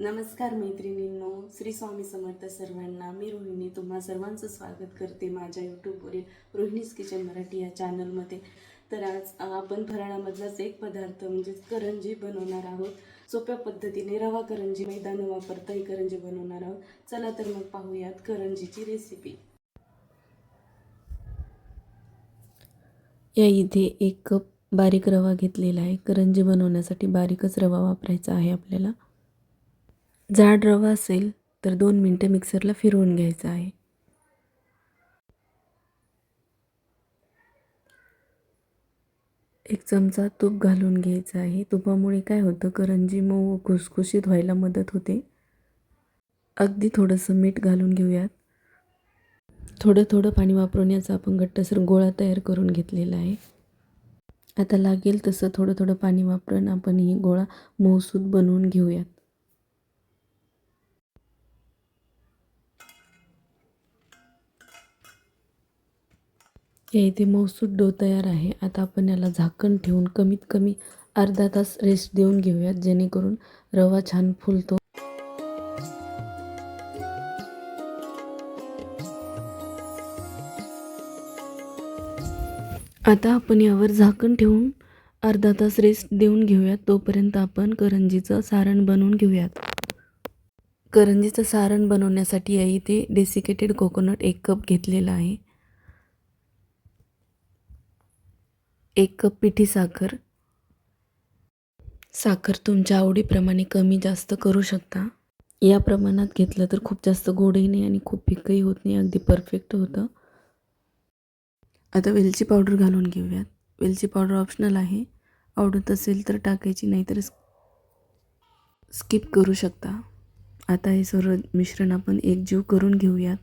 नमस्कार मैत्रिणींनो श्री स्वामी समर्थ सर्वांना मी रोहिणी तुम्हा सर्वांचं स्वागत करते माझ्या यूट्यूबवरील रोहिणीज किचन मराठी या चॅनलमध्ये तर आज आपण फराळामधलाच एक पदार्थ म्हणजेच करंजी बनवणार आहोत. सोप्या पद्धतीने रवा करंजी मैदा न वापरता ही करंजी बनवणार आहोत. चला तर मग पाहूयात करंजीची रेसिपी या इथे एक कप बारीक रवा घेतलेला आहे. करंजी बनवण्यासाठी बारीकच रवा वापरायचा आहे आपल्याला. जाड रवा असेल तर दोन मिनटं मिक्सरला फिरवून घ्यायचा आहे. एक चमचा तूप घालून घ्यायचा आहे. तुपामुळे काय होतं? करंजी मऊ खुसखुशीत व्हायला मदत होते. अगदी थोडंसं मीठ घालून घेऊयात. थोडं थोडं पाणी वापरून याचा आपण घट्टसर गोळा तयार करून घेतलेला आहे. आता लागेल तसं थोडं थोडं पाणी वापरून आपण ही गोळा मऊसूद बनवून घेऊयात. या इथे मौसूद डो तयार आहे. आता आपण याला झाकण ठेवून कमीत कमी अर्धा तास रेस्ट देऊन घेऊयात जेणेकरून रवा छान फुलतो. आता आपण यावर झाकण ठेवून अर्धा तास रेस्ट देऊन घेऊयात. तोपर्यंत आपण करंजीचं सारण बनवून घेऊयात. करंजीचं सारण बनवण्यासाठी या इथे डेसिकेटेड कोकोनट एक कप घेतलेला आहे. एक कप पिठी साखर. साखर तुमच्या आवडीप्रमाणे कमी जास्त करू शकता. या प्रमाणात घेतलं तर खूप जास्त गोडही नाही आणि खूप फिकही होत नाही. अगदी परफेक्ट होतं. आता वेलची पावडर घालून घेऊयात. वेलची पावडर ऑप्शनल आहे. आवडत असेल तर टाकायची नाही तर स्किप करू शकता. आता हे सर्व मिश्रण आपण एकजीव करून घेऊयात.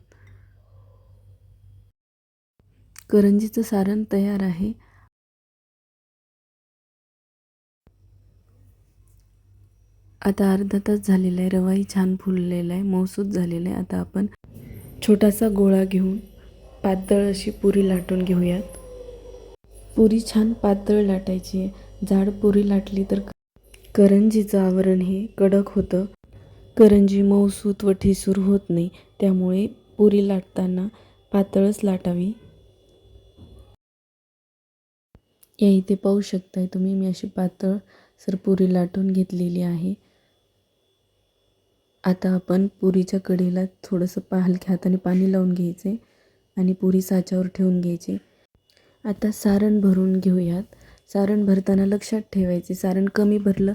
करंजीचं सारण तयार आहे. आता अर्धा तास झालेला आहे रवाही छान फुललेला आहे मौसूद झालेला आहे. आता आपण छोटासा गोळा घेऊन पातळ अशी पुरी लाटून घेऊयात. पुरी छान पातळ लाटायची आहे. जाड पुरी लाटली तर करंजीचं आवरण हे कडक होतं. करंजी मऊसूत व ठिसूर होत नाही त्यामुळे पुरी लाटताना पातळच लाटावी. या इथे पाहू शकताय तुम्ही मी अशी पातळ सर पुरी लाटून घेतलेली आहे. आता आपण पुरीच्या कढीला थोडंसं पा हलक्या हाताने पाणी लावून घ्यायचे आणि पुरी साच्यावर ठेवून घ्यायची. आता सारण भरून घेऊयात. सारण भरताना लक्षात ठेवायचे. सारण कमी भरलं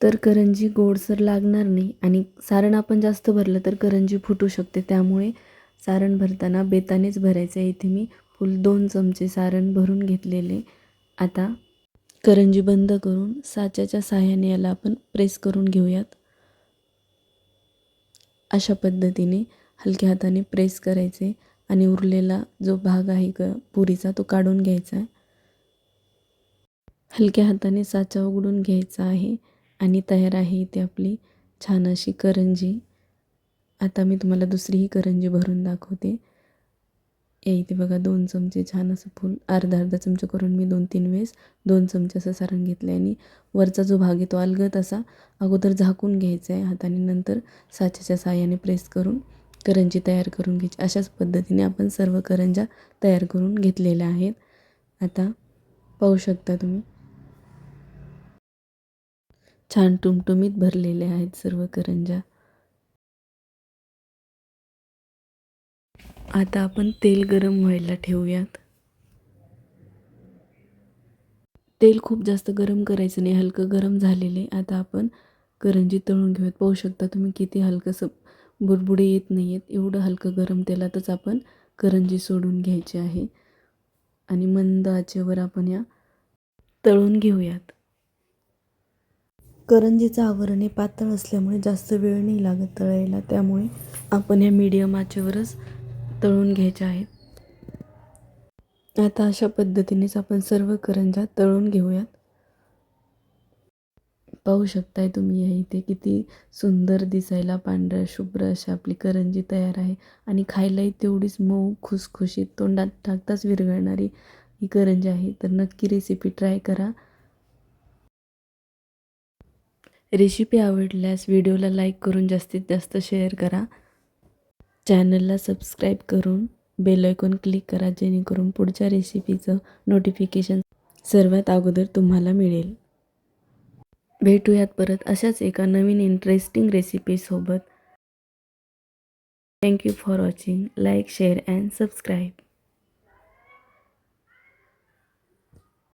तर करंजी गोडसर लागणार नाही आणि सारण आपण जास्त भरलं तर करंजी फुटू शकते. त्यामुळे सारण भरताना बेतानेच भरायचं आहे. इथे मी फुल दोन चमचे सारण भरून घेतलेले. आता करंजी बंद करून साच्याच्या साह्याने याला आपण प्रेस करून घेऊयात. अशा पद्धतीने हलक्या हाताने प्रेस करायचे आणि उरलेला जो भाग आहे क पुरीचा तो काढून घ्यायचा. आहे हलक्या हाताने साचा उघडून घ्यायचा आहे आणि तयार आहे इथे आपली छान अशी करंजी. आता मी तुम्हाला दुसरीही करंजी भरून दाखवते. या इथे बघा दोन चमचे छान असं फुल अर्धा अर्धा चमचा करून मी दोन तीन वेळेस दोन चमचे असं सारण घेतलं आहे आणि वरचा जो भाग आहे तो अलगत असा अगोदर झाकून घ्यायचा आहे हाताने नंतर साच्याच्या साह्याने प्रेस करून करंजी तयार करून घ्यायची. अशाच पद्धतीने आपण सर्व करंज्या तयार करून घेतलेल्या आहेत. आता पाहू शकता तुम्ही. छान टुमटुमीत भरलेले आहेत सर्व करंज्या. आता आपण तेल गरम व्हायला ठेवूयात. तेल खूप जास्त गरम करायचं नाही हलकं गरम झालेले. आता आपण करंजी तळून घेऊयात. पाहू शकता तुम्ही किती हलकंसं बुडबुडे येत नाही आहेत एवढं हलकं गरम तेलातच आपण करंजी सोडून घ्यायची आहे. आणि मंद आचेवर आपण या तळून घेऊयात. करंजीचं आवरण हे पातळ असल्यामुळे जास्त वेळ नाही लागत तळायला. त्यामुळे आपण या मीडियम आचेवरच तळून घ्यायच्या आहेत. आता अशा पद्धतीनेच आपण सर्व करंज्या तळून घेऊयात. पाहू शकताय तुम्ही या इथे किती सुंदर दिसायला पांढऱ्या शुभ्र अशी आपली करंजी तयार आहे. आणि खायलाही तेवढीच मऊ खुसखुशीत तोंडात टाकताच विरघळणारी ही करंजी आहे. तर नक्की रेसिपी ट्राय करा. रेसिपी आवडल्यास व्हिडिओला लाईक करून जास्तीत जास्त शेअर करा. चॅनलला सबस्क्राईब करून बेल आयकॉन क्लिक करा जेणेकरून पुढच्या रेसिपीचं नोटिफिकेशन सर्वात अगोदर तुम्हाला मिळेल. भेटूयात परत अशाच एका नवीन interesting रेसिपीसोबत thank you for watching like share and subscribe